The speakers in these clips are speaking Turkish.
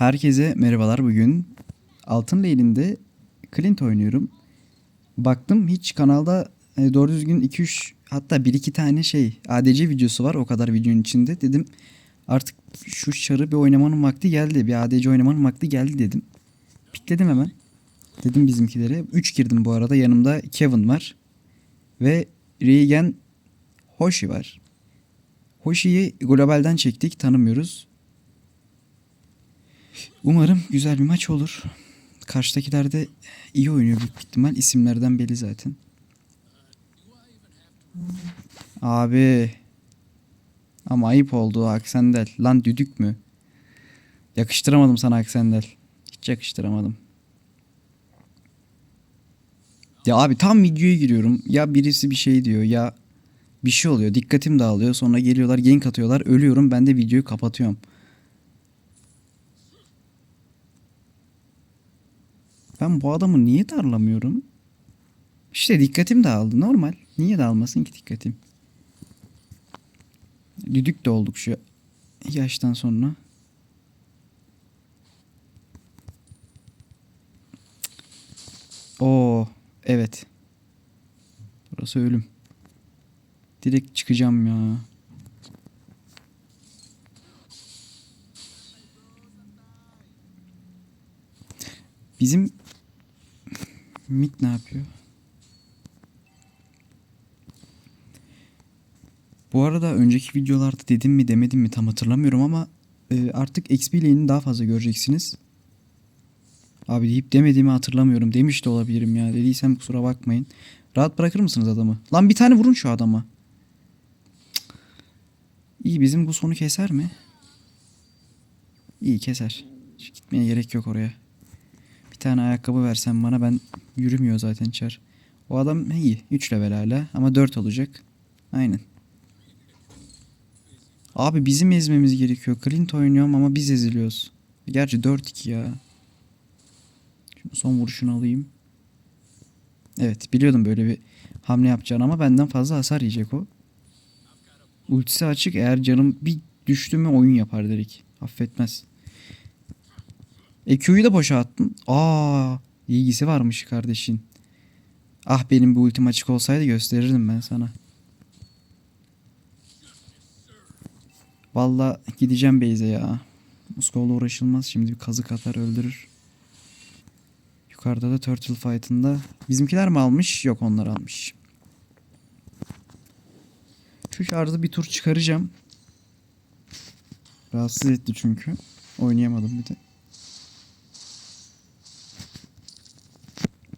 Herkese merhabalar bugün. Altın Leylin'de Clint oynuyorum. Baktım hiç kanalda e, doğru düzgün 2-3 hatta 1-2 tane şey ADC videosu var o kadar videonun içinde. Dedim artık şu çarı bir oynamanın vakti geldi. Bir ADC oynamanın vakti geldi dedim. Pikledim hemen. Dedim bizimkilere. 3 girdim bu arada. Yanımda Kevin var. Ve Regen Hoshi var. Hoshi'yi globalden çektik. Tanımıyoruz. Umarım güzel bir maç olur. Karşıdakiler de iyi oynuyor büyük ihtimal. İsimlerden belli zaten. Abi. Ama ayıp oldu Aksendel. Lan düdük mü? Yakıştıramadım sana Aksendel. Hiç yakıştıramadım. Ya abi tam videoya giriyorum. Ya birisi bir şey diyor ya bir şey oluyor. Dikkatim dağılıyor. Sonra geliyorlar gank atıyorlar. Ölüyorum. Ben de videoyu kapatıyorum. Ben bu adamı niye darlamıyorum? İşte dikkatim dağıldı. Normal. Niye dağılmasın ki dikkatim? Düdük de olduk şu yaştan sonra. Oo, evet. Burası ölüm. Direkt çıkacağım ya. Bizim Mit ne yapıyor? Bu arada önceki videolarda dedim mi demedim mi tam hatırlamıyorum ama e, artık XP lane'ini daha fazla göreceksiniz. Abi deyip demediğimi hatırlamıyorum. Demiş de olabilirim ya. Dediysem kusura bakmayın. Rahat bırakır mısınız adamı? Lan bir tane vurun şu adama. İyi bizim bu sonu keser mi? İyi keser. Hiç gitmeye gerek yok oraya. Bir tane ayakkabı versen bana ben yürümüyor zaten çar. O adam iyi. 3 level hala ama 4 olacak. Aynen. Abi bizim ezmemiz gerekiyor. Clint oynuyorum ama biz eziliyoruz. Gerçi 4-2 ya. Şimdi son vuruşunu alayım. Evet biliyordum böyle bir hamle yapacağını ama benden fazla hasar yiyecek o. Ultisi açık eğer canım bir düştü mü oyun yapar direkt. Affetmez. EQ'yu da boşa attın. Aa, ilgisi varmış kardeşin. Ah benim bu ultim açık olsaydı gösterirdim ben sana. Valla gideceğim Beyze ya. Moskov'la uğraşılmaz. Şimdi bir kazık atar öldürür. Yukarıda da Turtle Fight'ında. Bizimkiler mi almış? Yok onlar almış. Şu şarjı bir tur çıkaracağım. Rahatsız etti çünkü. Oynayamadım bir de.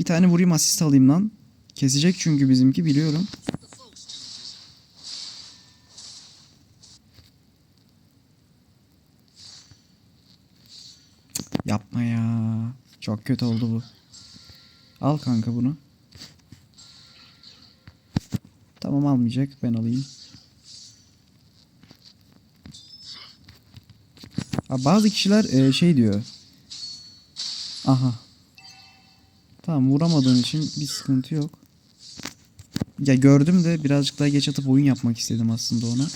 Bir tane vurayım asist alayım lan. Kesecek çünkü bizimki biliyorum. Yapma ya. Çok kötü oldu bu. Al kanka bunu. Tamam almayacak. Ben alayım. Ha, bazı kişiler e, şey diyor. Aha. Tamam vuramadığın için bir sıkıntı yok. Ya gördüm de birazcık daha geç atıp oyun yapmak istedim aslında ona.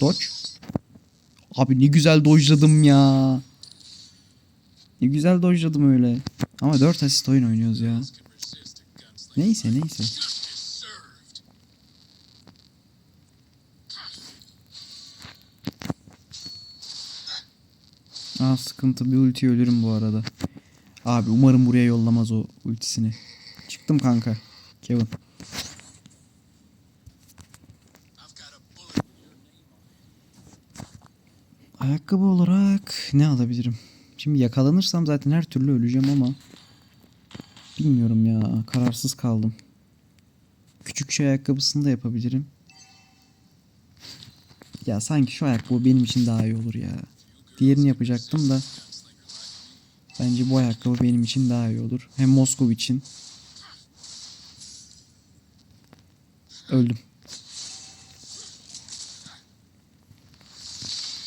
Dodge. Abi ne güzel dojladım ya. Ne güzel dojladım öyle. Ama 4 asist oyun oynuyoruz ya. Neyse neyse. Aa sıkıntı bir ulti ölürüm bu arada. Abi umarım buraya yollamaz o ultisini. Çıktım kanka. Kevin. Ayakkabı olarak ne alabilirim? Şimdi yakalanırsam zaten her türlü öleceğim ama bilmiyorum ya kararsız kaldım. Küçük şey ayakkabısını da yapabilirim. Ya sanki şu ayakkabı benim için daha iyi olur ya. Diğerini yapacaktım da bence bu ayakkabı benim için daha iyi olur. Hem Moskov için. Öldüm.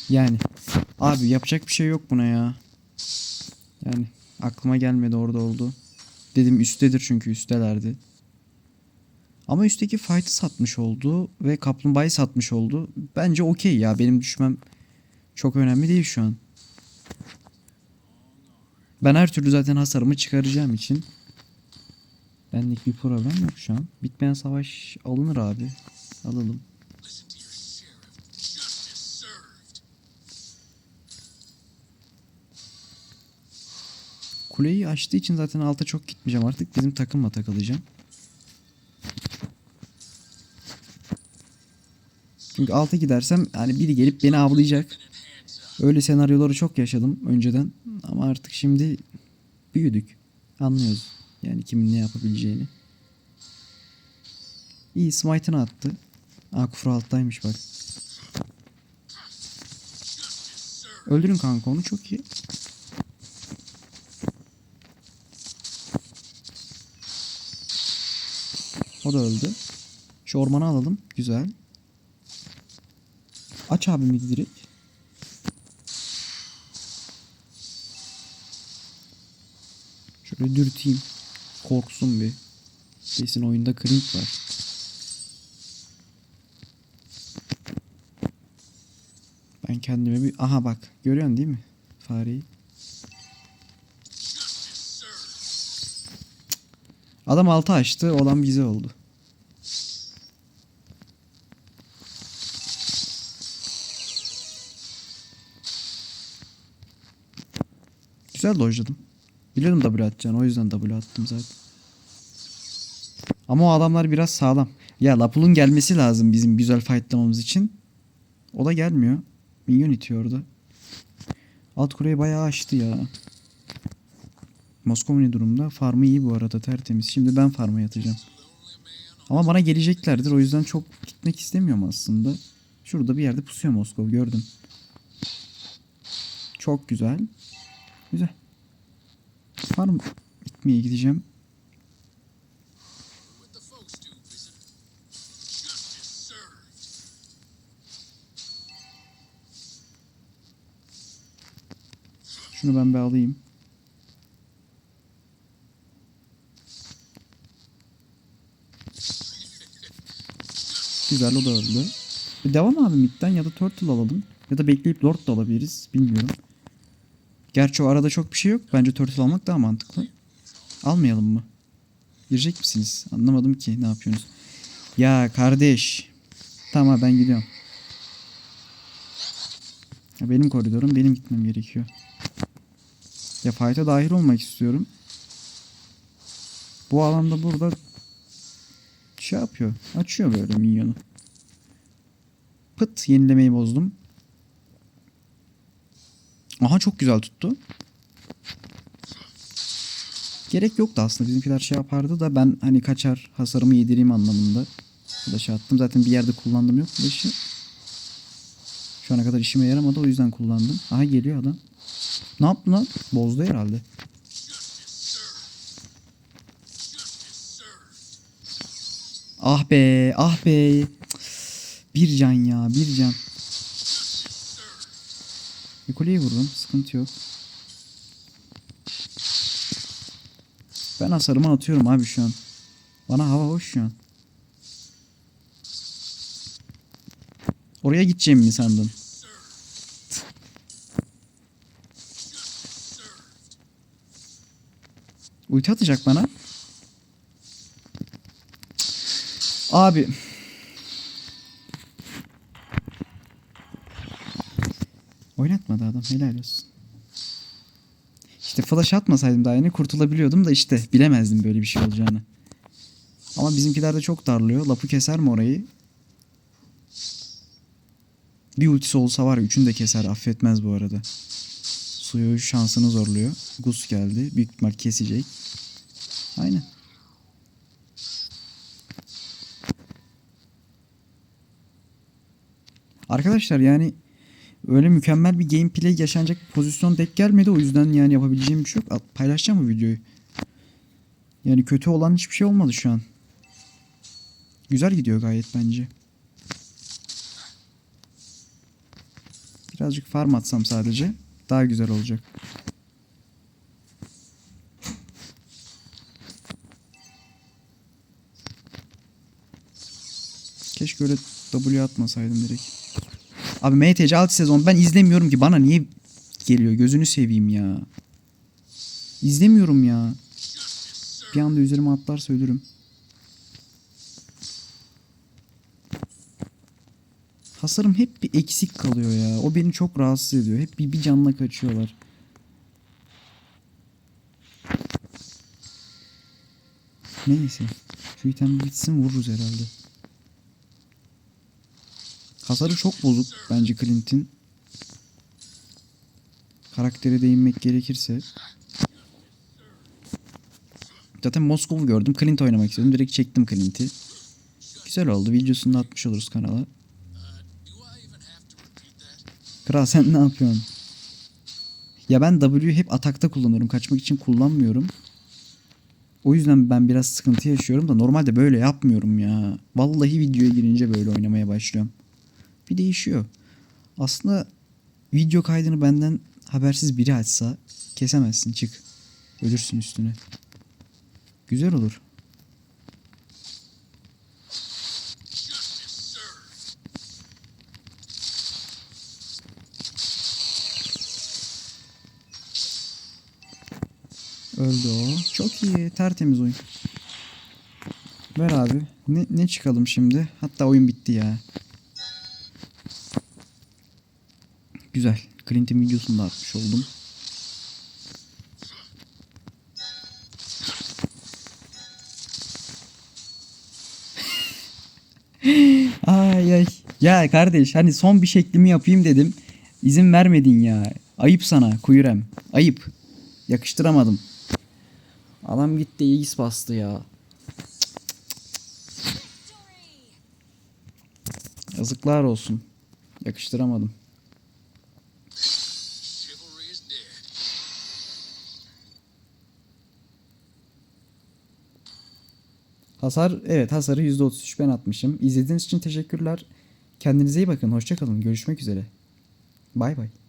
Yani abi yapacak bir şey yok buna ya. Yani aklıma gelmedi orada oldu. Dedim üsttedir çünkü üstelerdi. Ama üstteki fight'ı satmış oldu ve kaplumbağayı satmış oldu. Bence okey ya benim düşmem çok önemli değil şu an. Ben her türlü zaten hasarımı çıkaracağım için benlik bir problem yok şu an. Bitmeyen savaş alınır abi. Alalım. Kuleyi açtığı için zaten alta çok gitmeyeceğim artık. Bizim takımla takılacağım. Çünkü alta gidersem yani biri gelip beni avlayacak. Öyle senaryoları çok yaşadım önceden. Ama artık şimdi büyüdük. Anlıyoruz. Yani kimin ne yapabileceğini. İyi smite'ını attı. Aa kufra alttaymış bak. Öldürün kanka onu çok iyi. O da öldü. Şu ormanı alalım. Güzel. Aç abi midi direkt. Şöyle dürteyim. Korksun bir. Kesin oyunda crimp var. Ben kendime bir... Aha bak. Görüyorsun değil mi? Fareyi. Adam altı açtı. Olan bize oldu. Güzel dojladım. Biliyordum W atacağını. O yüzden W attım zaten. Ama o adamlar biraz sağlam. Ya Lapul'un gelmesi lazım bizim güzel fightlamamız için. O da gelmiyor. Minyon itiyor orada. Alt kuleyi bayağı açtı ya. Moskova ne durumda? Farmı iyi bu arada tertemiz. Şimdi ben farma yatacağım. Ama bana geleceklerdir. O yüzden çok gitmek istemiyorum aslında. Şurada bir yerde pusuyor Moskova gördüm. Çok güzel. Güzel. Farm gitmeye gideceğim. Şunu ben bir alayım. Güzel o da öldü. Bir devam abi midden ya da turtle alalım. Ya da bekleyip lord da alabiliriz. Bilmiyorum. Gerçi o arada çok bir şey yok. Bence turtle almak daha mantıklı. Almayalım mı? Girecek misiniz? Anlamadım ki ne yapıyorsunuz. Ya kardeş. Tamam ben gidiyorum. Ya benim koridorum benim gitmem gerekiyor. Ya fight'a dahil olmak istiyorum. Bu alanda burada şey yapıyor. Açıyor böyle minyonu. Pıt yenilemeyi bozdum. Aha çok güzel tuttu. Gerek yoktu aslında. Bizimkiler şey yapardı da ben hani kaçar hasarımı yedireyim anlamında. Flash'ı attım. Zaten bir yerde kullandım yok flash'ı. Şu ana kadar işime yaramadı o yüzden kullandım. Aha geliyor adam. Ne yaptı lan? Bozdu herhalde. Ah be, ah be. Bir can ya, bir can. Kuleyi vurdum, sıkıntı yok. Ben hasarımı atıyorum abi şu an. Bana hava hoş şu an. Oraya gideceğim mi sandın? Ulti atacak bana. Abi. Oynatmadı adam helal olsun. İşte flash atmasaydım daha yeni kurtulabiliyordum da işte bilemezdim böyle bir şey olacağını. Ama bizimkiler de çok darlıyor. Lapı keser mi orayı? Bir ultisi olsa var ya üçünü de keser affetmez bu arada. Suyu şansını zorluyor. Gus geldi. Büyük ihtimal kesecek. Aynen. Arkadaşlar yani öyle mükemmel bir gameplay yaşanacak pozisyon denk gelmedi. O yüzden yani yapabileceğim bir şey yok. Paylaşacağım bu videoyu. Yani kötü olan hiçbir şey olmadı şu an. Güzel gidiyor gayet bence. Birazcık farm atsam sadece daha güzel olacak. Keşke öyle W atmasaydım direkt. Abi MTC 6 sezon ben izlemiyorum ki bana niye geliyor gözünü seveyim ya. İzlemiyorum ya. Bir anda üzerime atlarsa ölürüm. Hasarım hep bir eksik kalıyor ya. O beni çok rahatsız ediyor. Hep bir, bir canla kaçıyorlar. Neyse. Şu item bitsin vururuz herhalde. Hasarı çok bozuk bence Clint'in. Karaktere değinmek gerekirse. Zaten Moskov'u gördüm. Clint oynamak istedim. Direkt çektim Clint'i. Güzel oldu. Videosunu da atmış oluruz kanala. Kral sen ne yapıyorsun? Ya ben W'yu hep atakta kullanıyorum. Kaçmak için kullanmıyorum. O yüzden ben biraz sıkıntı yaşıyorum da normalde böyle yapmıyorum ya. Vallahi videoya girince böyle oynamaya başlıyorum. Bir değişiyor. Aslında video kaydını benden habersiz biri açsa kesemezsin çık. Ölürsün üstüne. Güzel olur. Öldü o. Çok iyi. Tertemiz oyun. Ver abi. Ne, ne çıkalım şimdi? Hatta oyun bitti ya. Güzel. Clint'in videosunu da atmış oldum. ay ay. Ya kardeş hani son bir şeklimi yapayım dedim. İzin vermedin ya. Ayıp sana Kuyurem. Ayıp. Yakıştıramadım. Adam gitti X bastı ya. Yazıklar olsun. Yakıştıramadım. Hasar evet hasarı %33 ben atmışım. İzlediğiniz için teşekkürler. Kendinize iyi bakın. Hoşçakalın. Görüşmek üzere. Bay bay.